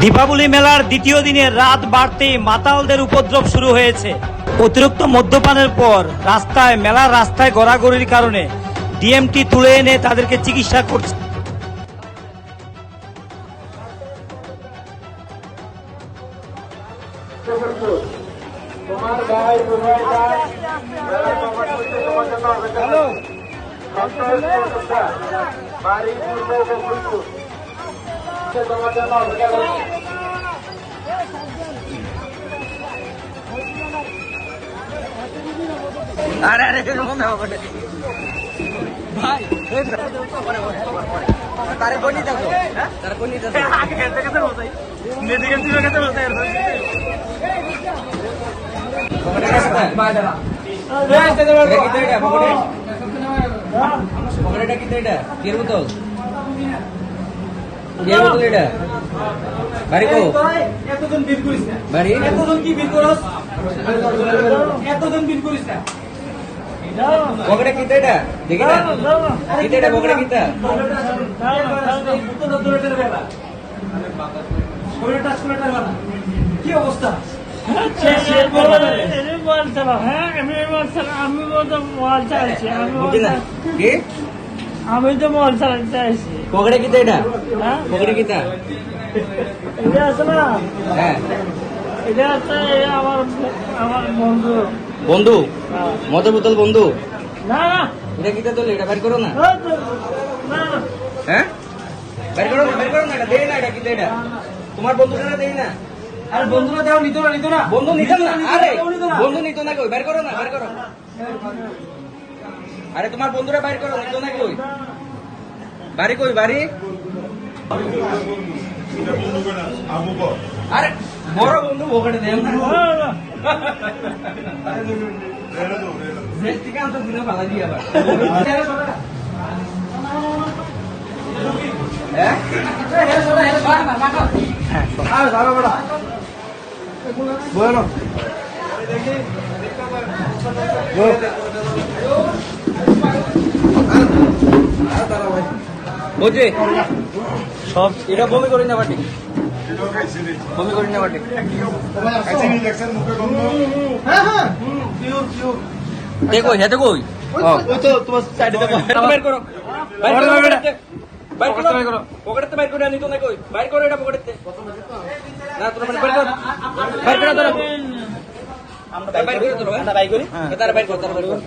দীপাবলি মেলার দ্বিতীয় দিনে রাত বাড়তেই মাতালদের উপদ্রব শুরু হয়েছে অতিরিক্ত মদ্যপানের পর রাস্তায় মেলার রাস্তায় গড়াগড়ির কারণে ডিএমটি তুলে এনে তাদেরকে চিকিৎসা করছে। বাড়ি সে তোমার জন্য অপেক্ষা করছে। আরে আরে ভাই তারে কোনি দেখো তারে কোনি দেখো আগে বলতাই পকেটটা কিন্তু এটা বোতল এটা। বাড়ি কো। এতজন বিল করিস না। বাড়ি? এতজন কি বিল করস? এতজন বিল করিস না। পকেটে কিন্তু এটা? দেখি না। কিন্তু এটা পকেটে কিন্তু কি অবস্থা? আমি বলতে মল চাইছি আমি বুঝি না। বলতে- কি? আমি তো মল চালাতে চাইছি পকেটে কিন্তু এটা? হ্যাঁ? পকেটে কিন্তু এটা আছে না? হ্যাঁ। এটা আছে আমার আমার বন্ধু। বন্ধু? হ্যাঁ। মদের বোতল বন্ধু? না না। এটা কিতা তোলে? এটা বের করো না। হ্যাঁ? বের করো না বের করো না এটা দেই না এটা কিতা এটা? তোমার বন্ধুটা দেই না। আর বন্ধুরা দেওয়া নিত না নিত না। বন্ধু নিত না আরে বন্ধু নিত না কই বের করো না বের করো। আরে তোমার বন্ধুরা বাইর করো নিত না কই? বাড়ি কই, বাড়ি? আরে, বড় বন্ধু ওখানে বুঝছি সব এটা বমি করি না বাটি। বমি করি না বাটি। দেখো। হেতে কই? আমরা বাইর করে বাইর। করি? তারা বাইর করো তারা বাইর করো।